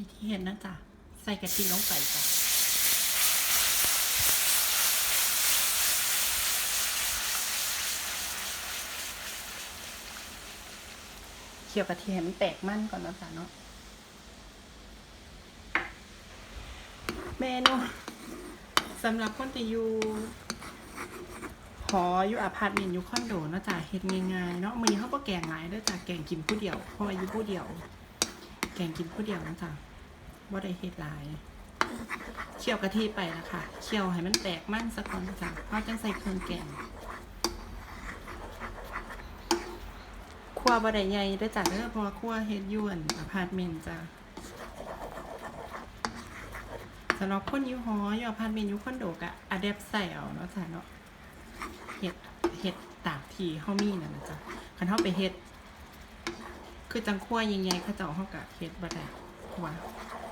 วิธีเห็นนะจ๊ะ ใส่กะทิลงไปจ้ะเคี่ยวกะทิให้มันแตกมั่นก่อนนะจ๊ะเนาะเมนูสำหรับคนที่อยู่หออยู่อพาร์ตเมนต์อยู่คอนโดเนาะจ๊ะเฮ็ดง่ายๆเนาะมื้อนี้เขาก็แกงหลายด้อจ้ะแกงกินผู้เดียวเพราะว่าอยู่ผู้เดียว แกงกินผู้เดียวนะจ๊ะบ่ได้เฮ็ดหลายเคี่ยวกะทิไปแล้วค่ะเคี่ยวให้มันแตกมั่นสักก่อนจ้ะเพราจังใส่เครื่องแกงครัวบ่ได้ใหญ่เด้จ้ะเด้อเพราะว่วเฮ็ดยู่อั่นอพาร์ตเมนต์จ้ะสำหรับคนอยู่หออยู่อพาร์ตเมนต์อยู่คอนโดกะอะแดปใส่เอาเนาะจ้ะเนาะเฮ็ดเฮ็ดตามที่เฮามีนั่นนะจ๊ะคันเฮาไปเฮ็ด คือจังคั่วใหญ่ๆเขาเจ้าเฮากะเฮ็ดบ่ได้เพราะว่า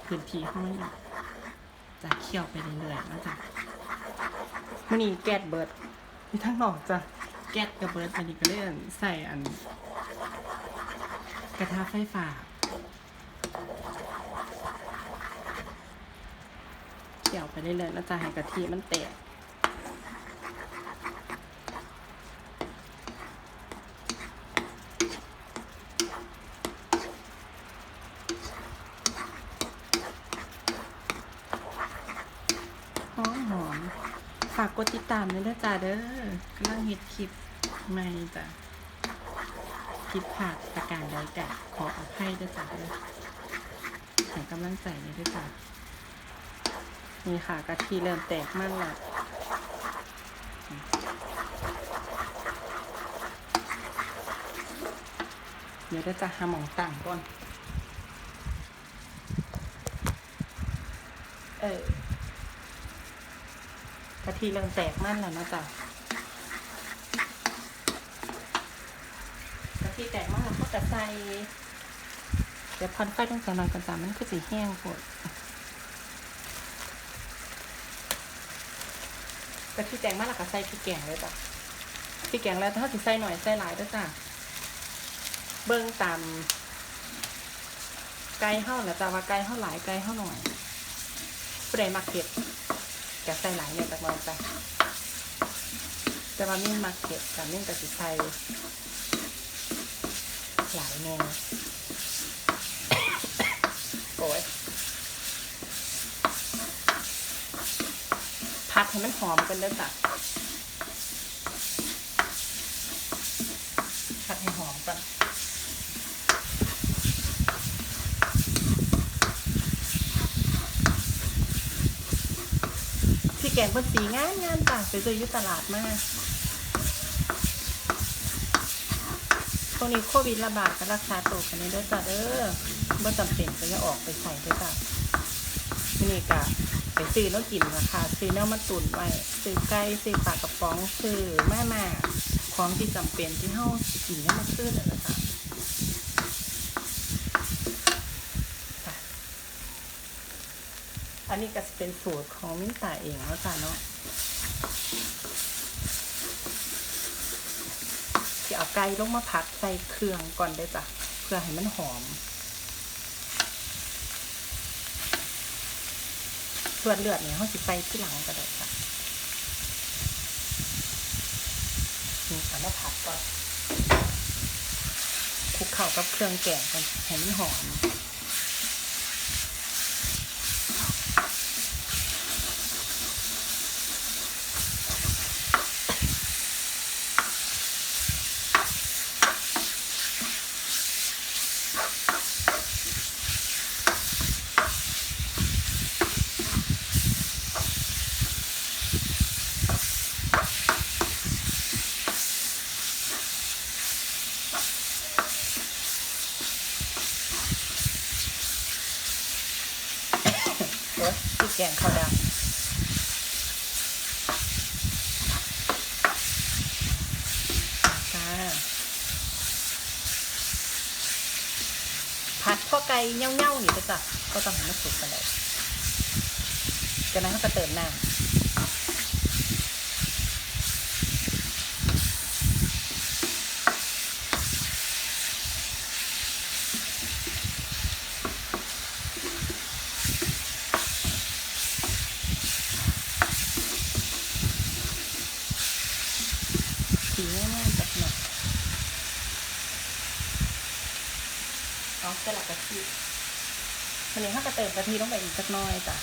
พื้นที่เฮามันจะเคี่ยวไปเรื่อยๆเนาะจ้ะมื้อนี้แก๊สเบิดมีทั้งนอกจ้ะแก๊สก็เบิดอันนี้ก็เลยอั่นใส่อัน กระทะไฟฟ้าเคี่ยวไปเรื่อยๆแล้วจะให้กะทิมันแตกหอมหอม ฝากกดติดตามด้วยนะจ๊ะเด้อกำลังเฮ็ดคลิปใหม่จ้ะผิดพลาดประการใดกะขออภัยด้วยจ้ะเด้อให้กำลังใจเลยด้วยจ้ะนี่ค่ะกะทิเริ่มแตกมันละเดี๋ยวเราจะหาหมองต่างก่อน เออ กะทิเริ่มแตกมั่นแล้วนะจ๊ะกะทิแตกมั่นแล้วก็จะใส่เดี๋ยวพันไฟต้องใส่มันก่อนจ้ะมันก็จะแห้งหมดกะทิแตงมากแล้วก็ใส่พริกแกงเลยจ้ะพริกแกงแล้วถ้าสิใส่หน่อยใส่หลายด้วยจ้ะเบิ่งตามไก่เฮาแล้วจ้ะว่าไก่เฮาหลายไก่เฮาหน่อยผู้ใดมักเผ็ดจะใส่หลายเนี่ย มากเราจ้ะแต่ว่ามิ่งมาเผ็ดแต่มิ่งกับสิไทยหลายแน่โอ้ยผัดให้มันหอมกันเด้อจ้ะพัดให้หอมกันพี่ แกงเพิ่นสีงามงามจ้ะไปซื้ออยู่ตลาดมากตรงนี้โควิดระบาดก็รักษาตัวกันนี้เด้อจ้ะเด้อบ่จำเป็นก็อย่าออกไปใส่เด้อจ้ะนี่ก็ไปซื้อแล้วกินราคาซื้อเนื้อมาตุนไว้ซื้อไก่ซื้อปลากระป๋องซื้อแม่มาของที่จำเป็นที่เฮาสิกินเนี่ยมาซื้อนั่นแหละอั นนี้ก็จะเป็นสูตรของมิ้นตาเองแล้วจ้ะเนาะที่เอาไก่ลงมาผัดใส่เครื่องก่อนได้จ้ะเพื่อให้มันหอม ส่วนเลือดเนี่ยเขาสิไปที่หลังก็ได้ค่ะนี่สามารถผัดก่อนคลุกเข้ากับเครื่องแกงกันให้มันหอม ก่เงี้ยวๆนี่ไปจ้ะก็ต้องให้มัสุกกันเลยจากนั้นเขาก็เติมน้ำสีแน่ๆแบบหนักะสลับกะทิวันนี้ถ้าก็เติมกะทิลงไปอีกสักหน้อยจ้ะ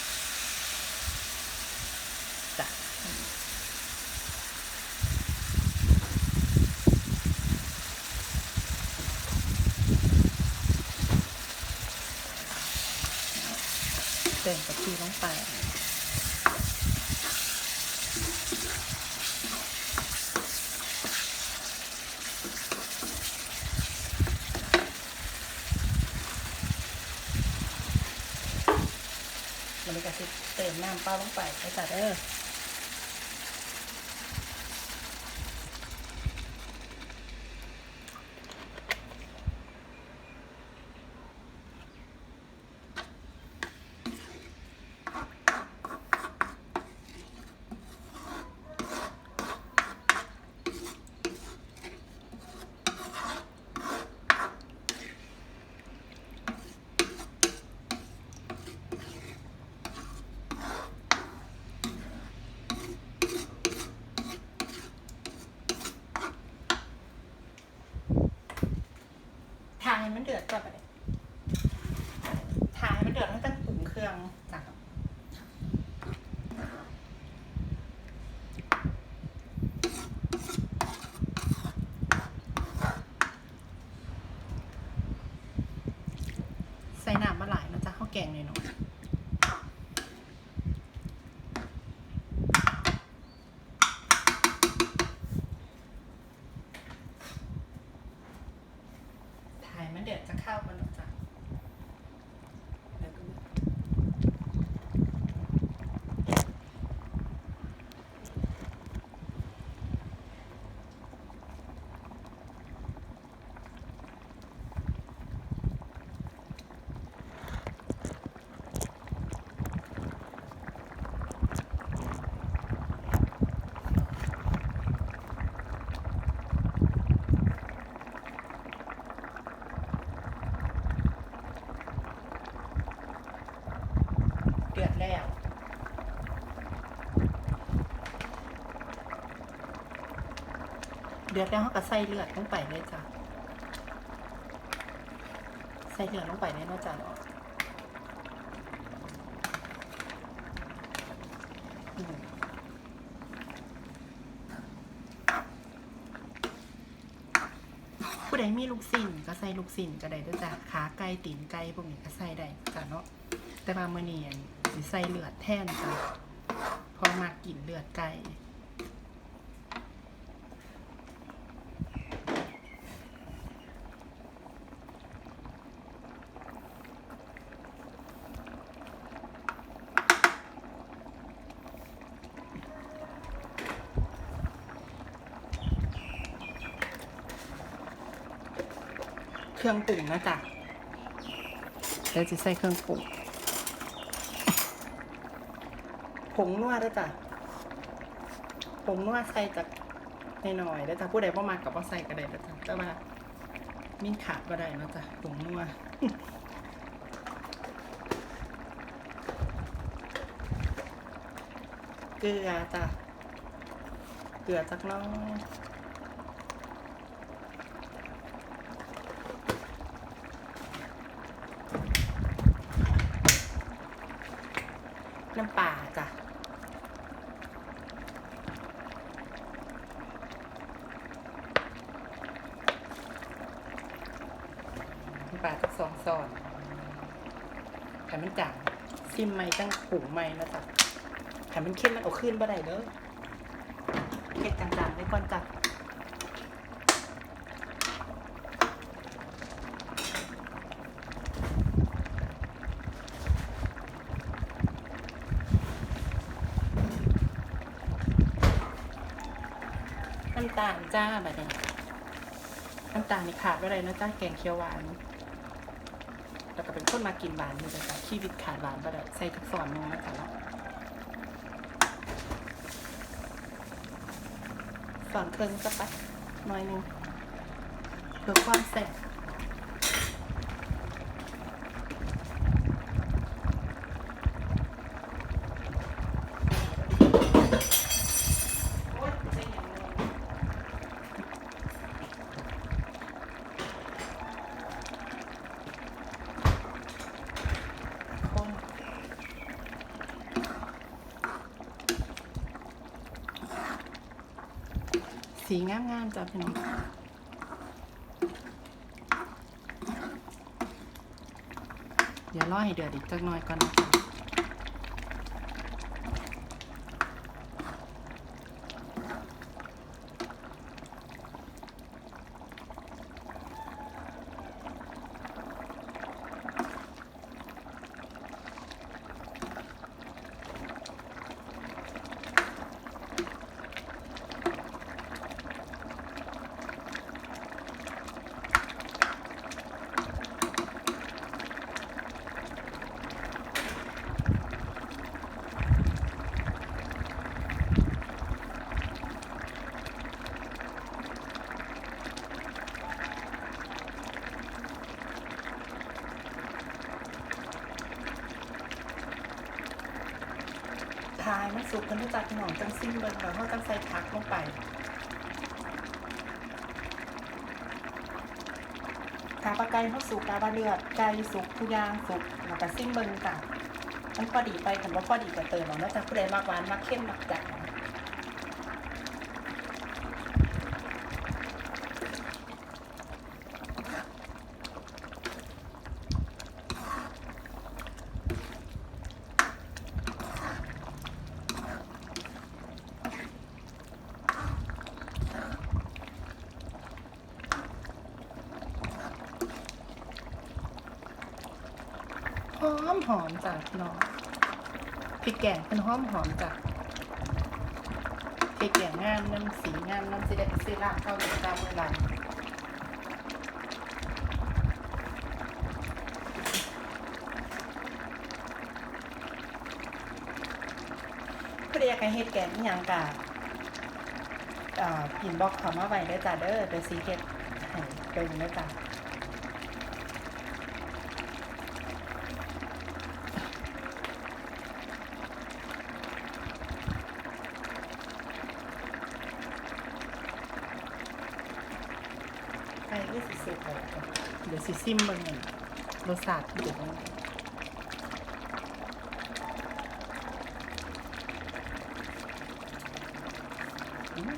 เติมกะทิลงไป มันก็สิเติมน้ำเปล่าลงไปไปจ้ะเออ ดือดก่อนไปเลยทายมันเดือดแล้วต้งปรุงเครื่องจ้ะใส่น้ำมาหลายนะจ๊ะข้าวแกงเลยเนาะ ถ่ายมันเดือดจะเข้ากันหรอจ๊ะเดี๋ยวดูเดือด แล้วเดือดแล้วเขาก็ใส่เลือดลงไปเลยจ้ะใส่เลือดลงไปเลยเนาะจ้ะเนาะผู้ใดมีลูกสิ้นก็ใส่ลูกสิ้นก็ได้ด้วยจ้ะขาไก่ตีนไก่พวกนี้ก็ใส่ได้จ้ะเนาะแต่ว่ามื่อนี้ สิใส่เลือดแทนจ้ะพอมากกินเลือดไก่เครื่องปรุงนะจ๊ะเดี๋ยวจะใส่เครื่องปรุง ผงนวดด้วยจ้ะผงนวดใส่จากหน่อยๆแล้วจ้ะผู้ใดบ่มากับบ่ใส่ก็ได้แล้วจ้ะแต่ว่ามิ้นขาดก็ได้แล้วจ้ะผงนวดเกลือจ้ะเกลือจักน้อย น้ำปลาจ้ะ น้ำปลาสักสองซอน แต่มันจางซิมไม่ตั้งปรุงไม่นะจ๊ะแต่มันเข้มมันเอาขึ้นบ่ได้เด้อเก็ดจางๆไว้ก่อนจ้ะน้ำตาลจ้าแบบนี้น้ำตาลนี่ขาดไม่ได้นะจ้าแกงเขียวหวาน แล้วก็เป็นคนมากินหวานอยู่เลยจ้ะชีวิตขาดหวานไปเลยใส่ทุกสอนหนึงนะจ๊ะเนาะสอนเครื่องสักปน้อยหนึงเพื่อความแซ่บโอ๊ยใส่อย่างเลย สีงามๆจ้ะพี่น้องเดี๋ยวรอให้เดือดอีกจักหน่อยก่อนนะ มันสุกกันด้วยจ้ะพี่น้องจังซิมเบิ่งแล้วเขาจังใส่ผักลงไปกาปลาไก่เขาสุกกาปลาเลือดไก่สุกทุกอย่างสุกแล้วก็ซิมเบิ่งจ้ะมันพอดีไปถึงว่าพอดีก็เติมเอาเนาะจ้ะผู้ใดมากหวานมากเข้มมากจัด หอมจ้ะพี่น้องพริกแกงเป็นหอมหอมจ้ะพริกแกงงามน้ำสีงามน้ำสีแดงสีลาบเข้าอยู่ตามเวลาผู้ใดอยากให้เฮ็ดแกงอิหยังกะอ่าพิมพ์บอกขามาไว้ได้จ้ะเด้อเดี๋ยวสีเฮ็ดให้เบิ่งเด้จ้ะ ไปเรื่อยสุดๆเลยเดี๋ยวสิ ซิมเบิ่งหนึ่งรสชาติเดี๋ยวนี้อืม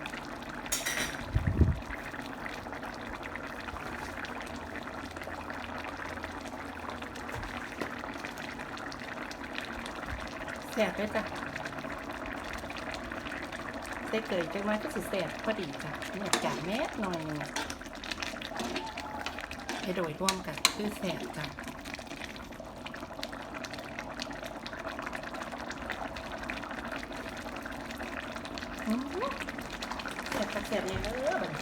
แสบด้วยจ้ะได้เกิดจังมาก็สิแสบพอดีจ้ะเนี่ยจ่ายแม่หน่อย ให้โดยร่วมกันคือแสบจ้ะแสบกระแสบเลยเนอะบัดนี้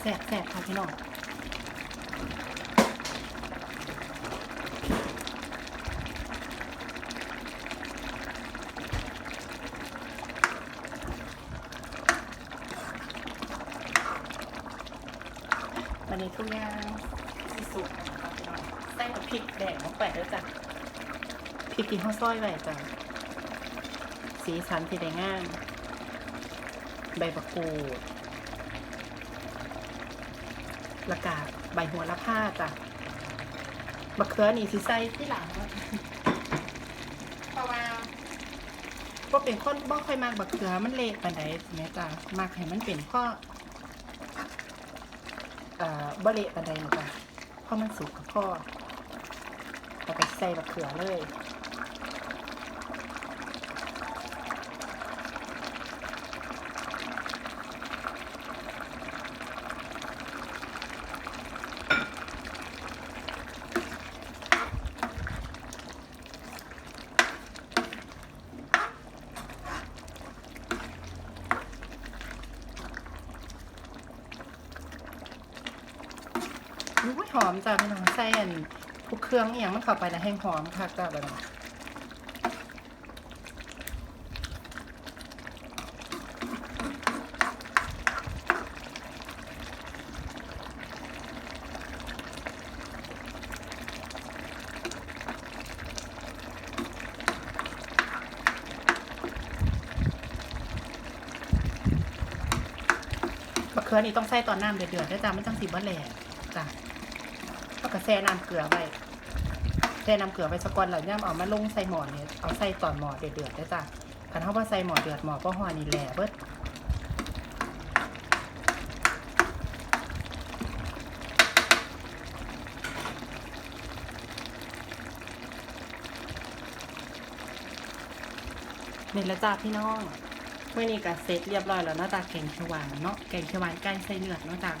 แสบแสบค่ะพี่น้องวันนี้ ทุกอย่างสิสุกนะคะพี่น้องใส่กับพริกแดงลงไปด้วยจ้ะพริกที่เขาซอยไว้จ้ะสีสันที่ได้งามใบมะกูดล้วก็ใบหัวละผ้าจ้ะมะเขือนี่สิใส่ที่หลังเนาะเพราะว่าบ่เป็นคนบ่ค่อยมากมะเขือมันเละปานใดแม่จ้ะมักให้มันเป็นข้อ อ่อบ่เละปันใดหรอกจ้ะเพราะมันสุกกับพ่อแล้วก็ใส่มะเขือเลย อมจ้าพี่น้องใส่อันทุกเครื่องเอียงมันเข้าไปนะแห้งหอมค่ะจ้าแบบนี้มะเขือนี่ต้องใส่ตอนน้ำเดือดๆด้วยจ้าไม่ต้องสีบะแหลกจ้า ก็แช่น้ำเกลือไว้แช่น้ำเกลือไว้สักก่อนแล้วย่ำเอามาลงใส่หม้อเนี่ยเอาใส่ตอนหม้อเดือดๆด้วยจ้ะคันเฮาว่าใส่หม้อเดือดหม้อก็ห่อนี่แหล่เบิดนี่ละจ้าพี่น้องเมื่อนี้ก็เสร็จเรียบร้อยแล้วเนาะจ้าแกงเขียวหวานเนาะแกงเขียวหวานไก่ใส่เลือดเนาะจ้า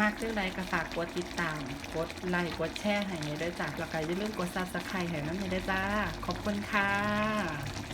มากเรื่องใดก็ฝากกดติดตาม กดไลค์ กดแชร์ให้ในด้จ้าแล้วก็อย่าลืมกดซับสไครต์ให้น้ำในด้จ้า ขอบคุณค่ะ